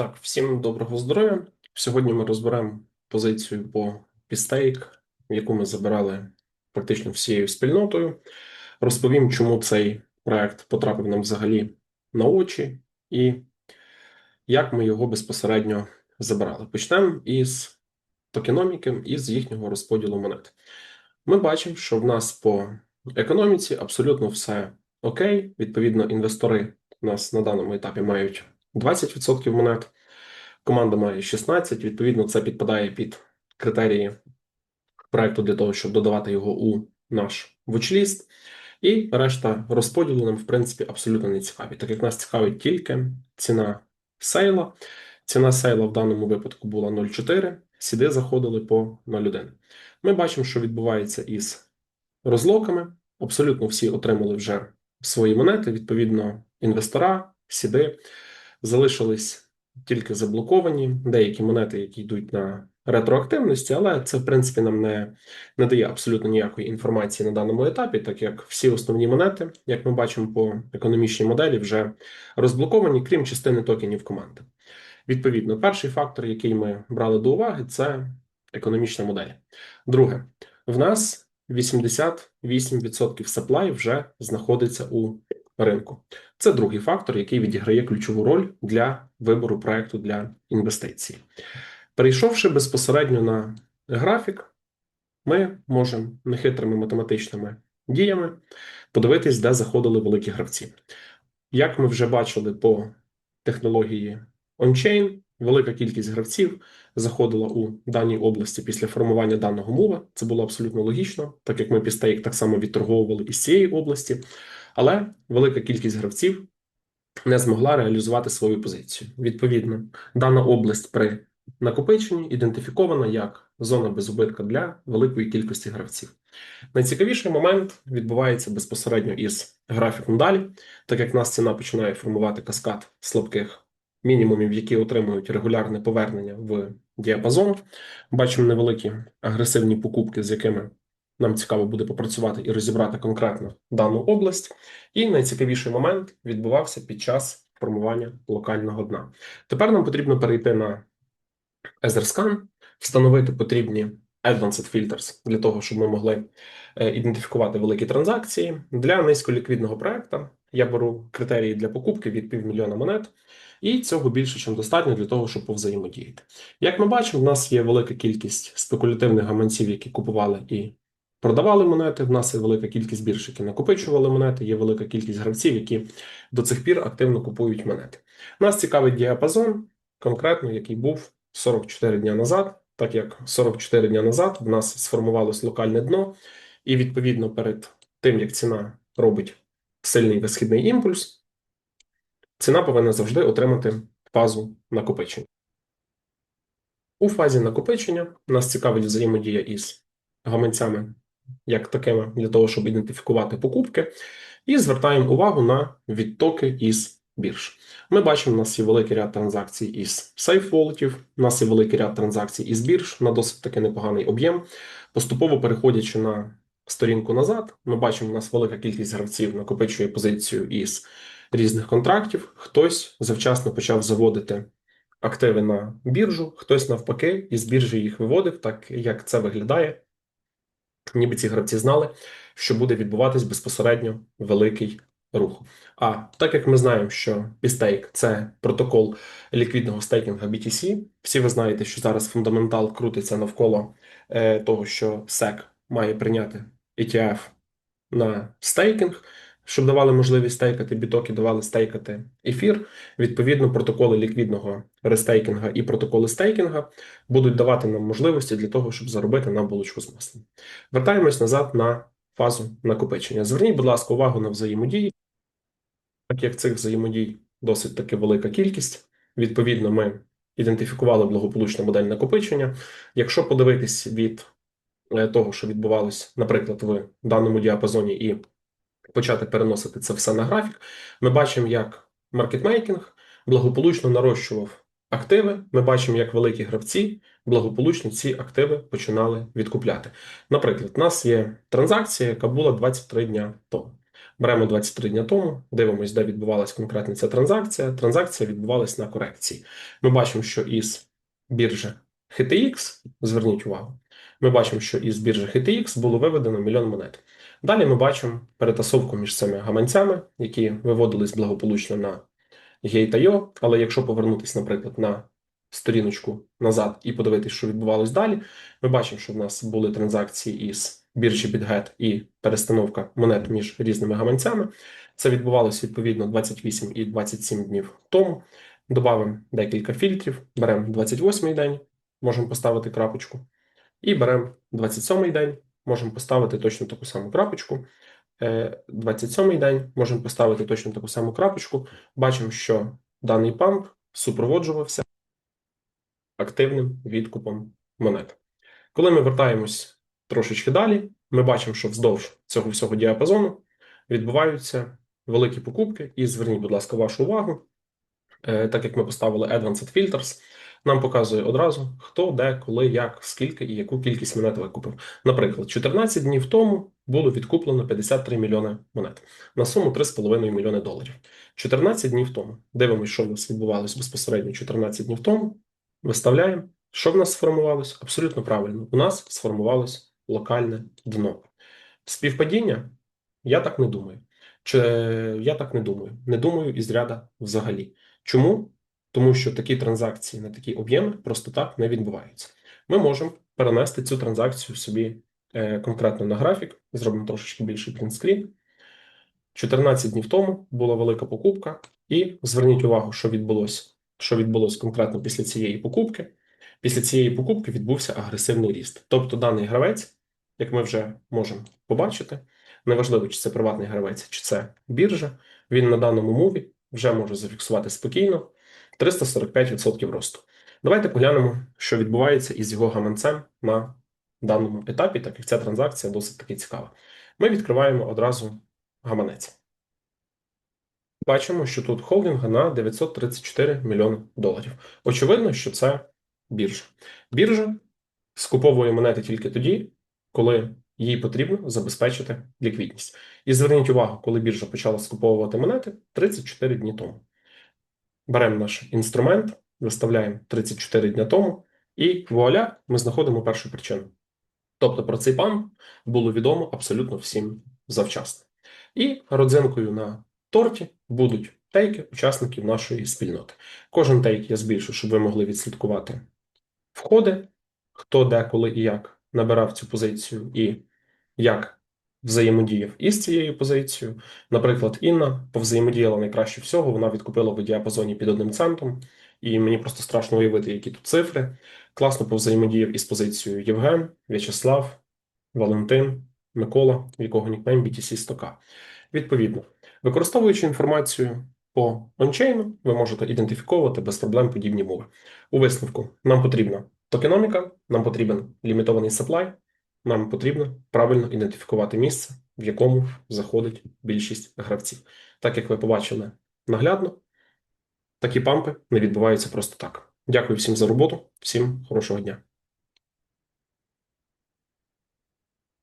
Так, всім доброго здоров'я. Сьогодні ми розберемо позицію по Пістейк, яку ми забирали практично всією спільнотою. Розповім, чому цей проект потрапив нам взагалі на очі і як ми його безпосередньо забирали. Почнемо із токеноміки з їхнього розподілу монет. Ми бачимо, що в нас по економіці абсолютно все окей. Відповідно, інвестори у нас на даному етапі мають 20% монет. Команда має 16, відповідно, це підпадає під критерії проекту для того, щоб додавати його у наш watchlist. І решта розподілу нам, в принципі, абсолютно не цікаві, так як нас цікавить тільки ціна сейла. Ціна сейла в даному випадку була 0,4, сіди заходили по 0,1. Ми бачимо, що відбувається із розлоками. Абсолютно всі отримали вже свої монети, відповідно, інвестора, сіди залишились тільки заблоковані, деякі монети, які йдуть на ретроактивності, але це, в принципі, нам не, не дає абсолютно ніякої інформації на даному етапі, так як всі основні монети, як ми бачимо по економічній моделі, вже розблоковані, крім частини токенів команди. Відповідно, перший фактор, який ми брали до уваги, це економічна модель. Друге, в нас 88% supply вже знаходиться у ринку. Це другий фактор, який відіграє ключову роль для вибору проекту для інвестицій. Перейшовши безпосередньо на графік, ми можемо нехитрими математичними діями подивитись, де заходили великі гравці. Як ми вже бачили по технології on-chain, велика кількість гравців заходила у даній області після формування даного мова. Це було абсолютно логічно, так як ми пістейк так само відторговували із цієї області. Але велика кількість гравців не змогла реалізувати свою позицію. Відповідно, дана область при накопиченні ідентифікована як зона безубитка для великої кількості гравців. Найцікавіший момент відбувається безпосередньо із графіком далі, так як нас ціна починає формувати каскад слабких мінімумів, які отримують регулярне повернення в діапазон. Бачимо невеликі агресивні покупки, з якими нам цікаво буде попрацювати і розібрати конкретно дану область. І найцікавіший момент відбувався під час формування локального дна. Тепер нам потрібно перейти на EtherScan, встановити потрібні Advanced Filters для того, щоб ми могли е, ідентифікувати великі транзакції. Для низьколіквідного проекту я беру критерії для покупки від півмільйона монет, і цього більше, ніж достатньо для того, щоб повзаємодіяти. Як ми бачимо, в нас є велика кількість спекулятивних гаманців, які купували і продавали монети. В нас є велика кількість бірж, які накопичували монети. Є велика кількість гравців, які до цих пір активно купують монети. Нас цікавить діапазон, конкретно який був 44 дня назад, так як 44 дня назад в нас сформувалось локальне дно, і відповідно перед тим як ціна робить сильний висхідний імпульс, ціна повинна завжди отримати фазу накопичення. У фазі накопичення нас цікавить взаємодія із гаманцями як такими для того, щоб ідентифікувати покупки, і звертаємо увагу на відтоки із бірж. Ми бачимо, у нас є великий ряд транзакцій із сейф-волетів, у нас є великий ряд транзакцій із бірж на досить таки непоганий об'єм. Поступово переходячи на сторінку назад, ми бачимо, у нас велика кількість гравців накопичує позицію із різних контрактів. Хтось завчасно почав заводити активи на біржу, хтось навпаки із біржі їх виводив, так як це виглядає ніби ці гравці знали, що буде відбуватись безпосередньо великий рух. А так як ми знаємо, що BSTake – це протокол ліквідного стейкінга BTC, всі ви знаєте, що зараз фундаментал крутиться навколо е, того, що SEC має прийняти ETF на стейкінг щоб давали можливість стейкати біток і давали стейкати ефір. Відповідно, протоколи ліквідного рестейкінга і протоколи стейкінга будуть давати нам можливості для того, щоб заробити на булочку з маслом. Вертаємось назад на фазу накопичення. Зверніть, будь ласка, увагу на взаємодії, так як цих взаємодій досить таки велика кількість. Відповідно, ми ідентифікували благополучну модель накопичення. Якщо подивитись від е, того, що відбувалось, наприклад, в даному діапазоні і почати переносити це все на графік, ми бачимо, як маркетмейкінг благополучно нарощував активи. Ми бачимо, як великі гравці благополучно ці активи починали відкупляти. Наприклад, у нас є транзакція, яка була 23 дня тому. Беремо 23 дня тому, дивимося, де відбувалася конкретно ця транзакція. Транзакція відбувалась на корекції. Ми бачимо, що із біржі HTX, зверніть увагу, ми бачимо, що із біржі HTX було виведено мільйон монет. Далі ми бачимо перетасовку між цими гаманцями, які виводились благополучно на Gate.io, але якщо повернутися, наприклад, на сторіночку назад і подивитися, що відбувалось далі, ми бачимо, що в нас були транзакції із біржі BitGet і перестановка монет між різними гаманцями. Це відбувалося відповідно 28 і 27 днів тому. Добавимо декілька фільтрів, беремо 28-й день, можемо поставити крапочку, і беремо 27-й день, можемо поставити точно таку саму крапочку. Е, 27-й день можемо поставити точно таку саму крапочку. Бачимо, що даний памп супроводжувався активним відкупом монет. Коли ми вертаємось трошечки далі, ми бачимо, що вздовж цього всього діапазону відбуваються великі покупки. І зверніть, будь ласка, вашу увагу, Е, так як ми поставили Advanced Filters, нам показує одразу, хто, де, коли, як, скільки і яку кількість монет викупив. Наприклад, 14 днів тому було відкуплено 53 мільйони монет на суму 3,5 мільйони доларів. 14 днів тому. Дивимося, що в нас відбувалося безпосередньо 14 днів тому. Виставляємо, що в нас сформувалось? Абсолютно правильно. У нас сформувалось локальне дно. Співпадіння? Я так не думаю. Чи я так не думаю? Не думаю із ряда взагалі. Чому? Тому що такі транзакції на такі об'єми просто так не відбуваються. Ми можемо перенести цю транзакцію собі е, конкретно на графік, зробимо трошечки більший принтскрін. 14 днів тому була велика покупка, і зверніть увагу, що відбулося, що відбулося конкретно після цієї покупки. Після цієї покупки відбувся агресивний ріст. Тобто даний гравець, як ми вже можемо побачити, неважливо, чи це приватний гравець, чи це біржа, він на даному муві вже може зафіксувати спокійно 345% росту. Давайте поглянемо, що відбувається із його гаманцем на даному етапі, так як ця транзакція досить таки цікава. Ми відкриваємо одразу гаманець. Бачимо, що тут холдинга на 934 мільйони доларів. Очевидно, що це біржа. Біржа скуповує монети тільки тоді, коли їй потрібно забезпечити ліквідність. І зверніть увагу, коли біржа почала скуповувати монети 34 дні тому. Беремо наш інструмент, виставляємо 34 дня тому, і вуаля, ми знаходимо першу причину. Тобто про цей пан було відомо абсолютно всім завчасно. І родзинкою на торті будуть тейки учасників нашої спільноти. Кожен тейк я збільшу, щоб ви могли відслідкувати входи, хто де, коли і як набирав цю позицію, і як взаємодіяв із цією позицією. Наприклад, Інна повзаємодіяла найкраще всього, вона відкупила в діапазоні під одним центом, і мені просто страшно уявити, які тут цифри. Класно повзаємодіяв із позицією Євген, В'ячеслав, Валентин, Микола, в якого нікнейм BTC 100K. Відповідно, використовуючи інформацію по ончейну, ви можете ідентифіковувати без проблем подібні мови. У висновку нам потрібна токеноміка, нам потрібен лімітований supply, нам потрібно правильно ідентифікувати місце, в якому заходить більшість гравців. Так як ви побачили наглядно, такі пампи не відбуваються просто так. Дякую всім за роботу, всім хорошого дня.